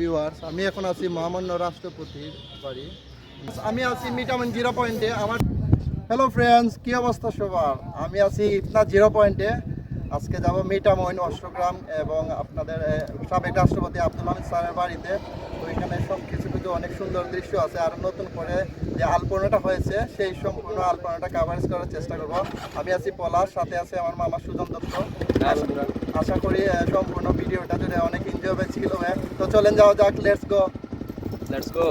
Viewers আমি এখন আছি মহামান্য রাষ্ট্রপতির বাড়ি। আমি আছি মিটামিন জিরো পয়েন্টে আমার হ্যালো ফ্রেন্ডস কি অবস্থা সবার? আমি আছি ইফনা জিরো পয়েন্টে আজকে যাব মিটামইন অষ্টগ্রাম এবং আপনাদের সাবেক রাষ্ট্রপতি আব্দুল হামিদ স্যারের বাড়িতে। তো এখানে সব কিছু কিছু অনেক সুন্দর দৃশ্য আছে। আর নতুন করে যে আলপনাটা হয়েছে সেই সম্পূর্ণ আলপনাটা কাভারেজ করার চেষ্টা করব। আমি আছি পলাশ সাথে আছে আমার মামা সুজন দত্ত। আশা করি সম্পূর্ণ ভিডিওটা জুড়ে অনেক এনজয় ছিল তো চলেন যাওয়া যাক let's go let's go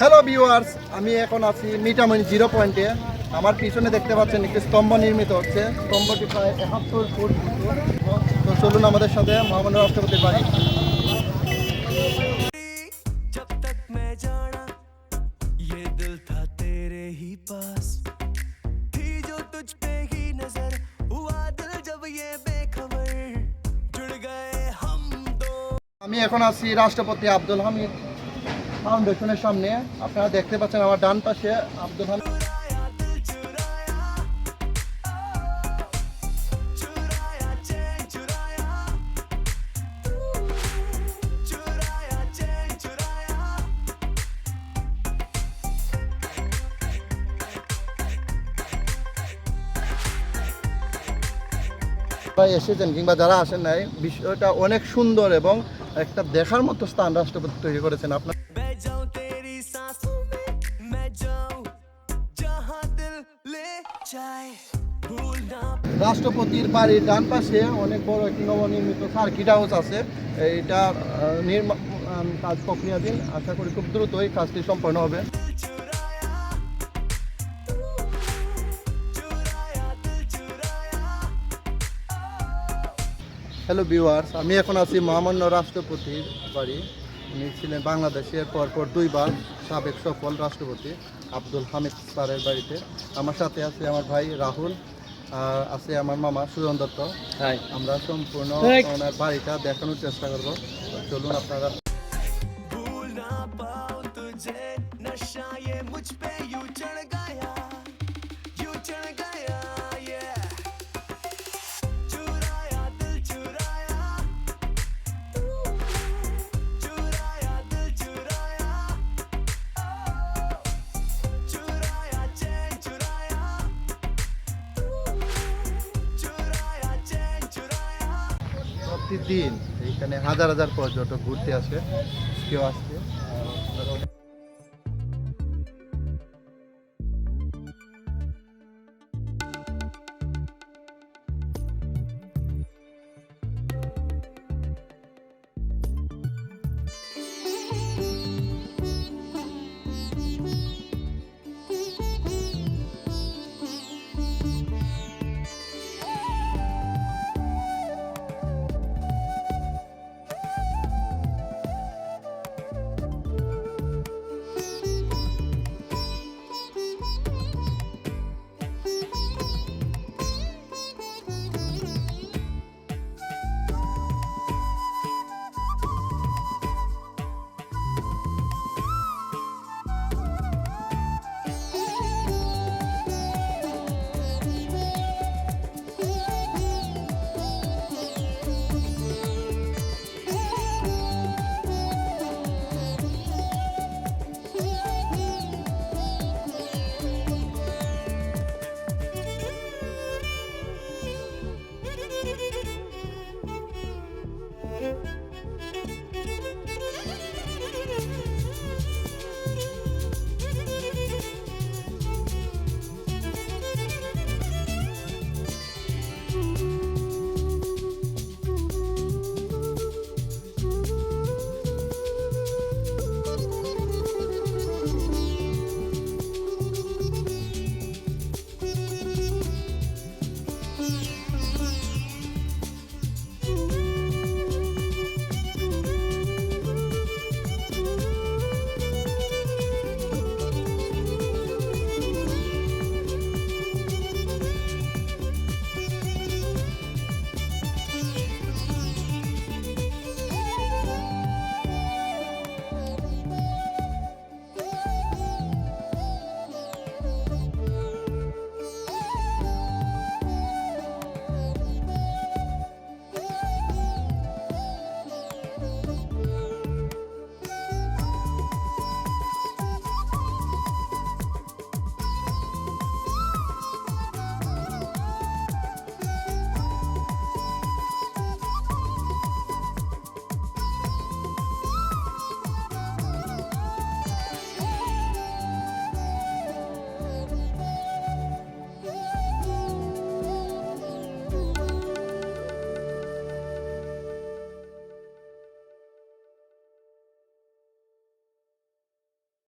hello viewers আমি এখন আছি মিটামইন জিরো পয়েন্টে আমার পিছনে দেখতে পাচ্ছেন একটি স্তম্ভ নির্মিত হচ্ছে। স্তম্ভটি প্রায় একাত্তর ফুট তো চলুন আমাদের সাথে মহামান্য রাষ্ট্রপতি বাড়ি আমি এখন আছি রাষ্ট্রপতি আব্দুল হামিদ ফাউন্ডেশনের সামনে। আপনারা দেখতে পাচ্ছেন আমার ডান পাশে আব্দুল হামিদ। এসেছেন কিংবা যারা আসেন নাই বিষয়টা অনেক সুন্দর এবং একটা দেখার মতো স্থান রাষ্ট্রপতি তৈরি করেছেন। আপনার রাষ্ট্রপতির বাড়ির ডান পাশে অনেক বড় একটি নবনির্মিত সার্কিট হাউস আছে। এইটা নির্মাণ কাজ প্রক্রিয়াধীন। আশা করি খুব দ্রুতই কাজটি সম্পন্ন হবে। হ্যালো ভিউয়ার্স আমি এখন আছি মহামান্য রাষ্ট্রপতির বাড়ি উনি ছিলেন বাংলাদেশের পরপর দুইবার সাবেক সফল রাষ্ট্রপতি আব্দুল হামিদ স্যারের বাড়িতে আমার সাথে আছে আমার ভাই রাহুল আর আছে আমার মামা সুজন দত্ত হাই আমরা সম্পূর্ণ Hey. ওনার বাড়িটা দেখানোর চেষ্টা করব তো চলুন আপনারা भूल ना पाऊं तुझे नशा ये मुझ पे यूं चढ़ প্রতিদিন এইখানে হাজার হাজার পর্যটক ঘুরতে আসে কেউ আসছে